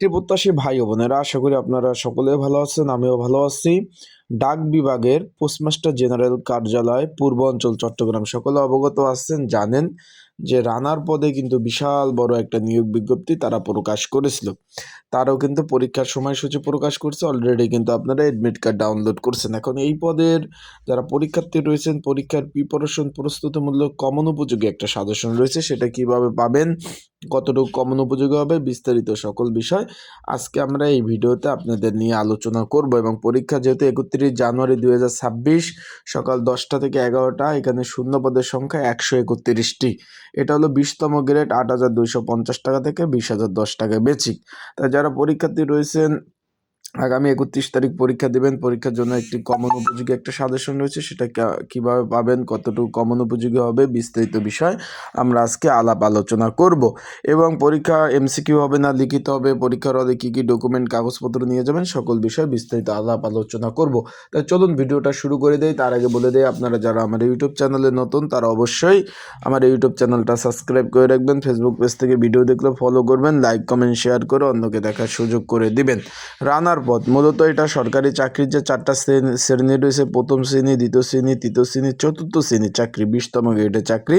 চাকরি প্রত্যাশী ভাই বোনেরা আশা করি আপনারা সকলে ভালো আছেন আমিও ভালো আছি। ডাক বিভাগের পোস্টমাস্টার জেনারেল কার্যালয়, পূর্ব অঞ্চল, চট্টগ্রাম। সকলে অবগত আছেন, জানেন যে রানার পদে কিন্তু বিশাল বড় একটা নিয়োগ বিজ্ঞপ্তি তারা প্রকাশ করেছিল। তারও কিন্তু পরীক্ষার সময়সূচি প্রকাশ করছে অলরেডি কিন্তু আপনারা এডমিট কার্ড ডাউনলোড করছেন। এখন এই পদের যারা পরীক্ষার্থী রয়েছেন, পরীক্ষার প্রিপারেশন প্রস্তুতিমূলক কমন উপযোগী একটা সাজেশন রয়েছে, সেটা কীভাবে পাবেন, কতটুকু কমন উপযোগী হবে, বিস্তারিত সকল বিষয় আজকে আমরা এই ভিডিওতে আপনাদের নিয়ে আলোচনা করব এবং পরীক্ষা যেহেতু একত্রিশ জানুয়ারি দুই হাজার ছাব্বিশ সকাল দশটা থেকে এগারোটা, এখানে শূন্য পদের সংখ্যা একশো একত্রিশটি। এটা হলো বিশতম গ্রেড আট হাজার দুইশো পঞ্চাশ টাকা থেকে বিশ হাজার দশ টাকা বেচিক তা যারা পরীক্ষার্থী রয়েছেন আগামী একত্রিশ তারিখ পরীক্ষা দেবেন। পরীক্ষার জন্য একটি কমন উপযোগী একটা সাজেশন রয়েছে। সেটা কীভাবে পাবেন, কতটুকু কমন উপযোগী হবে, বিস্তারিত বিষয় আমরা আজকে আলাপ আলোচনা করব। এবং পরীক্ষা এমসিকিউ হবে না, লিখিত হবে, পরীক্ষার হলে কী কী ডকুমেন্ট কাগজপত্র নিয়ে যাবেন, সকল বিষয় বিস্তারিত আলাপ আলোচনা করব। তাই চলুন, ভিডিওটা শুরু করে দেই। তার আগে বলে দেই, আপনারা যারা আমার ইউটিউব চ্যানেলে নতুন, তারা অবশ্যই আমার ইউটিউব চ্যানেলটা সাবস্ক্রাইব করে রাখবেন। ফেসবুক পেজ থেকে ভিডিও দেখলে ফলো করবেন লাইক কমেন্ট শেয়ার করে অন্যকে দেখার সুযোগ করে দিবেন। রানার পদ মূলত এটা সরকারি চাকরির যে চারটা শ্রেণি শ্রেণি রয়েছে, প্রথম শ্রেণি, দ্বিতীয় শ্রেণি, তৃতীয় শ্রেণি, চতুর্থ শ্রেণির চাকরি, বিশতম গ্রেডের চাকরি।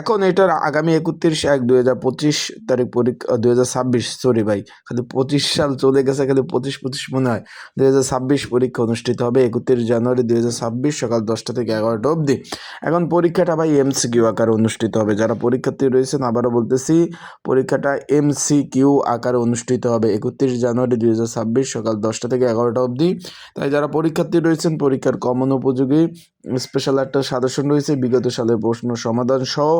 এখন এটার আগামী একত্রিশ এক দু হাজার পঁচিশ তারিখ পরীক্ষা দু হাজার ছাব্বিশ সরি ভাই, খালি পঁচিশ সাল চলে গেছে, খালি পঁচিশ পঁচিশ মনে হয়। দু হাজার ছাব্বিশ পরীক্ষা অনুষ্ঠিত হবে একত্রিশ জানুয়ারি দু হাজার ছাব্বিশ সকাল দশটা থেকে এগারোটা অবধি। এখন পরীক্ষাটা ভাই এমসিকিউ আকারে অনুষ্ঠিত হবে। যারা পরীক্ষার্থী রয়েছেন, আবারও বলতেছি, পরীক্ষাটা এমসিকিউ আকারে অনুষ্ঠিত হবে একত্রিশ জানুয়ারি দু হাজার ছাব্বিশ সকাল দশটা থেকে এগারোটা অবধি। তাই যারা পরীক্ষার্থী রয়েছেন, পরীক্ষার কমন উপযোগী স্পেশাল একটা সাজেশন রয়েছে, বিগত সালের প্রশ্ন সমাধান সহ।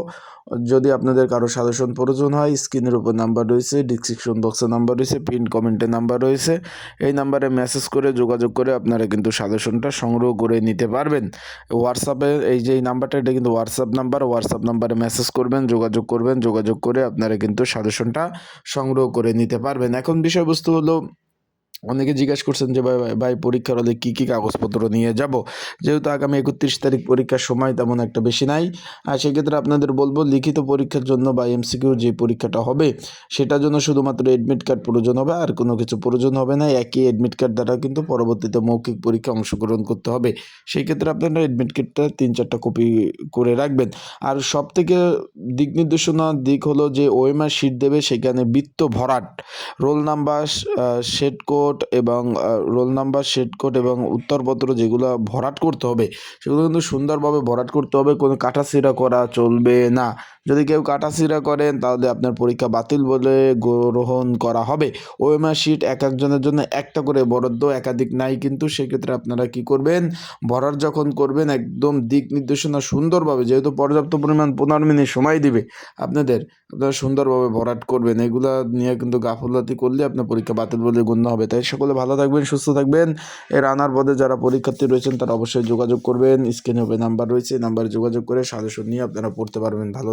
যদি আপনাদের কারও সাজেশন প্রয়োজন হয় স্ক্রিনের উপর নাম্বার রয়েছে ডিসক্রিপশন বক্সে নাম্বার রয়েছে পিন কমেন্টে নাম্বার রয়েছে। এই নাম্বারে মেসেজ করে, যোগাযোগ করে আপনারা কিন্তু সাজেশনটা সংগ্রহ করে নিতে পারবেন। হোয়াটসঅ্যাপে এই যে এই নাম্বারটা এটা কিন্তু হোয়াটসঅ্যাপ নাম্বার হোয়াটসঅ্যাপ নাম্বারে মেসেজ করবেন, যোগাযোগ করবেন, যোগাযোগ করে আপনারা কিন্তু সাজেশনটা সংগ্রহ করে নিতে পারবেন। এখন বিষয়বস্তু হলো অনেকে জিজ্ঞাসা করছেন যে, ভাই ভাই পরীক্ষার হলে কী কী কাগজপত্র নিয়ে যাব? যেহেতু আগামী একত্রিশ তারিখ পরীক্ষার সময় তেমন একটা বেশি নাই। আর সেক্ষেত্রে আপনাদের বলব, লিখিত পরীক্ষার জন্য বা এমসিকিউ যে পরীক্ষাটা হবে, সেটার জন্য শুধুমাত্র এডমিট কার্ড প্রয়োজন হবে, আর কোনো কিছু প্রয়োজন হবে না। একই এডমিট কার্ড দ্বারা কিন্তু পরবর্তীতে মৌখিক পরীক্ষা অংশগ্রহণ করতে হবে। সেই ক্ষেত্রে আপনারা এডমিট কার্ডটা তিন, চারটা কপি করে রাখবেন। আর সব থেকে দিক নির্দেশনার দিক হলো যে ওএমআর শিট দেবে, সেখানে বৃত্ত ভরাট রোল নাম্বার শেড কোড এবং রোল নাম্বার, শেড কোড এবং উত্তরপত্র যেগুলো ভরাট করতে হবে, সেগুলো কিন্তু সুন্দরভাবে ভরাট করতে হবে, কোনো কাটাছিড়া করা চলবে না। যদি কেউ কাটাছিড়া করেন, তাহলে আপনার পরীক্ষা বাতিল বলে গ্রহণ করা হবে। ওএমআর শিট এক একজনের জন্য একটা করে বরাদ্দ একাধিক নাই, কিন্তু সেক্ষেত্রে আপনারা কি করবেন? ভরাট যখন করবেন, একদম দিক নির্দেশনা সুন্দরভাবে, যেহেতু পর্যাপ্ত পরিমাণ পনেরো মিনিট সময় দিবে আপনাদের, আপনারা সুন্দরভাবে ভরাট করবেন। এগুলা নিয়ে কিন্তু গাফলতি করলে আপনার পরীক্ষা বাতিল বলে গণ্য হবে, তাই সকলে ভালো থাকবেন, সুস্থ থাকবেন। এর আনার পদে যারা পরীক্ষার্থী রয়েছেন, তারা অবশ্যই যোগাযোগ করবেন। স্ক্রিনে হবে নাম্বার রয়েছে নাম্বার যোগাযোগ করে সাজেশন নিয়ে আপনারা পড়তে পারবেন। ভালো